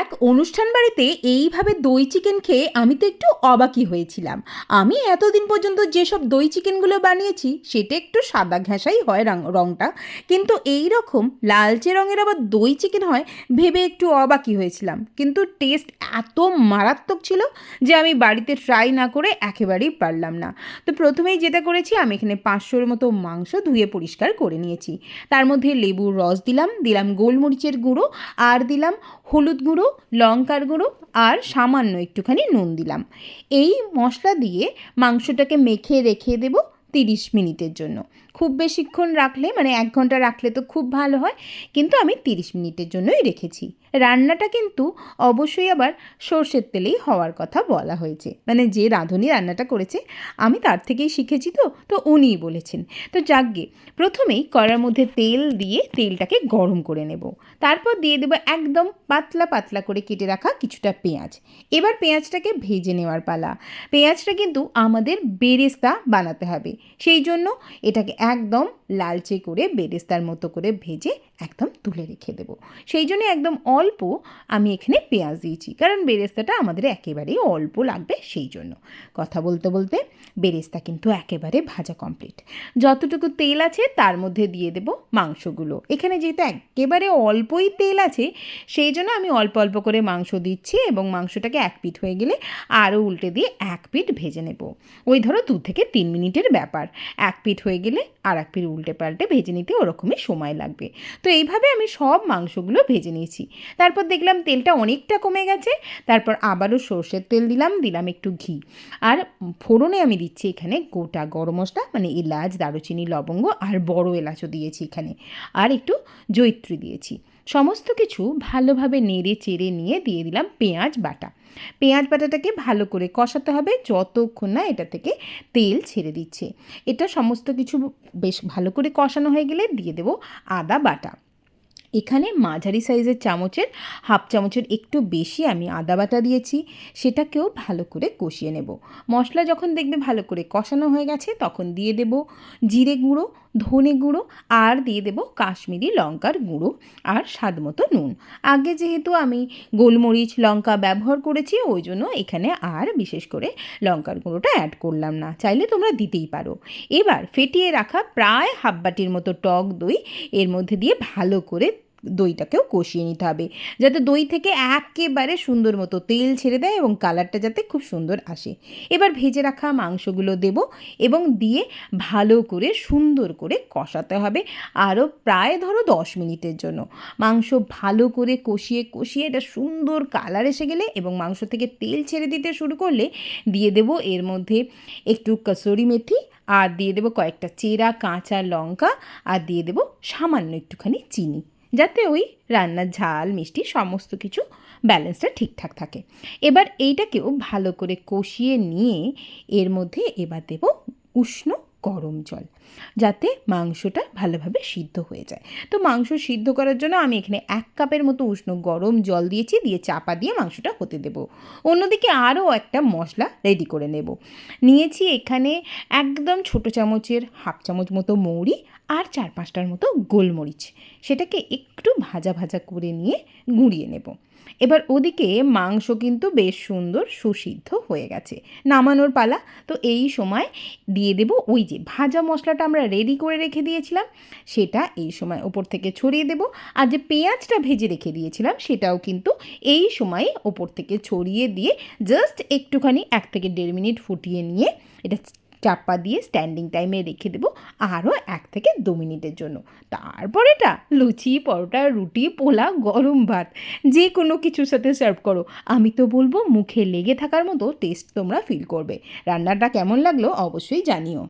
এক অনুষ্ঠান বাড়িতে এইভাবে দই চিকেন খেয়ে আমি তো একটু অবাকই হয়েছিলাম। আমি এতদিন পর্যন্ত যেসব দই চিকেনগুলো বানিয়েছি, সেটা একটু সাদা ঘেঁষাই হয় রং রঙটা কিন্তু এই রকম লালচে রঙের আবার দই চিকেন হয়, ভেবে একটু অবাকই হয়েছিলাম। কিন্তু টেস্ট এত মারাত্মক ছিল যে আমি বাড়িতে ট্রাই না করে একেবারেই পারলাম না। তো প্রথমেই যেটা করেছি, আমি এখানে পাঁচশোর মতো মাংস ধুয়ে পরিষ্কার করে নিয়েছি। তার মধ্যে লেবুর রস দিলাম দিলাম গোলমরিচের গুঁড়ো, আর দিলাম হলুদ গুঁড়ো লঙ্কার গুঁড়ো আর সামান্য একটুখানি নুন দিলাম। এই মশলা দিয়ে মাংসটাকে মেখে রেখে দেবো তিরিশ মিনিটের জন্য। খুব বেশিক্ষণ রাখলে মানে এক ঘণ্টা রাখলে তো খুব ভালো হয়, কিন্তু আমি তিরিশ মিনিটের জন্যই রেখেছি। রান্নাটা কিন্তু অবশ্যই আবার সর্ষের তেলেই হওয়ার কথা বলা হয়েছে। মানে যে রাঁধুনি রান্নাটা করেছে, আমি তার থেকেই শিখেছি তো তো উনিই বলেছেন। তো যাকগে, প্রথমেই কড়ার মধ্যে তেল দিয়ে তেলটাকে গরম করে নেব। তারপর দিয়ে দেবো একদম পাতলা পাতলা করে কেটে রাখা কিছুটা পেঁয়াজ। এবার পেঁয়াজটাকে ভেজে নেওয়ার পালা। পেঁয়াজটা কিন্তু আমাদের বেরেস্তা বানাতে হবে। সেই জন্য এটাকে একদম লালচে করে বেরেস্তার মতো করে ভেজে একদম তুলে রেখে দেবো। সেই জন্য একদম অল্প আমি এখানে পেঁয়াজ দিয়েছি, কারণ বেরেস্তাটা আমাদের একেবারেই অল্প লাগবে সেই জন্য। কথা বলতে বলতে বেরেস্তা কিন্তু একেবারে ভাজা কমপ্লিট যতটুকু তেল আছে তার মধ্যে দিয়ে দেব মাংসগুলো। এখানে যেহেতু একেবারে অল্পই তেল আছে, সেই জন্য আমি অল্প অল্প করে মাংস দিচ্ছি এবং মাংসটাকে এক পিঠ হয়ে গেলে আরও উল্টে দিয়ে এক পিঠ ভেজে নেব। ওই ধরো দু থেকে তিন মিনিটের ব্যাপার। এক পিঠ হয়ে গেলে আর এক পিঠ উল্টে পাল্টে ভেজে নিতে ওরকমই সময় লাগবে। তো এইভাবে আমি সব মাংসগুলো ভেজে নিয়েছি। তারপর দেখলাম তেলটা অনেকটা কমে গেছে, তারপর আবারও সর্ষের তেল দিলাম দিলাম একটু ঘি। আর ফোড়নে আমি দিচ্ছি এখানে গোটা গরম মশলা মানে এলাচ, দারুচিনি, লবঙ্গ আর বড় এলাচও দিয়েছি এখানে। আর একটু জৈত্রী দিয়েছি। সমস্ত কিছু ভালোভাবে নেড়ে চেড়ে নিয়ে দিয়ে দিলাম পেঁয়াজ বাটা। পেঁয়াজ বাটাটাকে ভালো করে কষাতে হবে যতক্ষণ না এটা থেকে তেল ছেড়ে দিচ্ছে। এটা সমস্ত কিছু বেশ ভালো করে কষানো হয়ে গেলে দিয়ে দেবো আদা বাটা। এখানে মাঝারি সাইজের চামচের, হাফ চামচের একটু বেশি আমি আদা বাটা দিয়েছি, সেটাকেও ভালো করে কষিয়ে নেব। মশলা যখন দেখবে ভালো করে কষানো হয়ে গেছে, তখন দিয়ে দেব জিরে গুঁড়ো ধনে গুঁড়ো, আর দিয়ে দেব কাশ্মীরি লঙ্কার গুঁড়ো আর স্বাদ মতো নুন। আগে যেহেতু আমি গোলমরিচ, লঙ্কা ব্যবহার করেছি, ওই জন্য এখানে আর বিশেষ করে লঙ্কার গুঁড়োটা অ্যাড করলাম না। চাইলে তোমরা দিতেই পারো। এবার ফেটিয়ে রাখা প্রায় হাফ বাটির মতো টক দই এর মধ্যে দিয়ে ভালো করে দইটাকেও কষিয়ে নিতে হবে। যাতে দই থেকে একেবারে সুন্দর মতো তেল ছেড়ে দেয় এবং কালারটা যাতে খুব সুন্দর আসে। এবার ভেজে রাখা মাংসগুলো দেব এবং দিয়ে ভালো করে সুন্দর করে কষাতে হবে আরও প্রায় ধরো দশ মিনিটের জন্য। মাংস ভালো করে কষিয়ে কষিয়ে এটা সুন্দর কালার এসে গেলে এবং মাংস থেকে তেল ছেড়ে দিতে শুরু করলে দিয়ে দেব এর মধ্যে একটু কসুরি মেথি আর দিয়ে দেবো কয়েকটা চেরা, কাঁচা লঙ্কা আর দিয়ে দেবো সামান্য একটুখানি চিনি। যাতে ওই রান্নার ঝাল, মিষ্টি সমস্ত কিছু ব্যালেন্সটা ঠিকঠাক থাকে। এবার এইটাকেও ভালো করে কষিয়ে নিয়ে এর মধ্যে এবার দেব উষ্ণ গরম জল, যাতে মাংসটা ভালোভাবে সিদ্ধ হয়ে যায়। তো মাংস সিদ্ধ করার জন্য আমি এখানে এক কাপের মতো উষ্ণ গরম জল দিয়েছি, দিয়ে চাপা দিয়ে মাংসটা হতে দেব। অন্যদিকে আরও একটা মশলা রেডি করে নেব। নিয়েছি এখানে একদম ছোটো চামচের, হাফ চামচ মতো মৌরি আর চার পাঁচটার মতো গোলমরিচ। সেটাকে একটু ভাজা ভাজা করে নিয়ে গুঁড়িয়ে নেব। এবার ওদিকে মাংস কিন্তু বেশ সুন্দর সুসিদ্ধ হয়ে গেছে। নামানোর পালা। তো এই সময় দিয়ে দেব ওই যে ভাজা মশলাটা আমরা রেডি করে রেখে দিয়েছিলাম, সেটা এই সময় ওপর থেকে ছড়িয়ে দেব। আর যে পেঁয়াজটা ভেজে রেখে দিয়েছিলাম, সেটাও কিন্তু এই সময় ওপর থেকে ছড়িয়ে দিয়ে জাস্ট একটুখানি এক থেকে দেড় মিনিট ফুটিয়ে নিয়ে এটা চাপা দিয়ে স্ট্যান্ডিং টাইমে রেখে দেবো আরও এক থেকে দু মিনিটের জন্য। তারপর এটা লুচি, পরোটা, রুটি পোলা গরম ভাত, যে কোনো কিছুর সাথে সার্ভ করো। আমি তো বলব মুখে লেগে থাকার মতো টেস্ট তোমরা ফিল করবে। রান্নাটা কেমন লাগল অবশ্যই জানিও।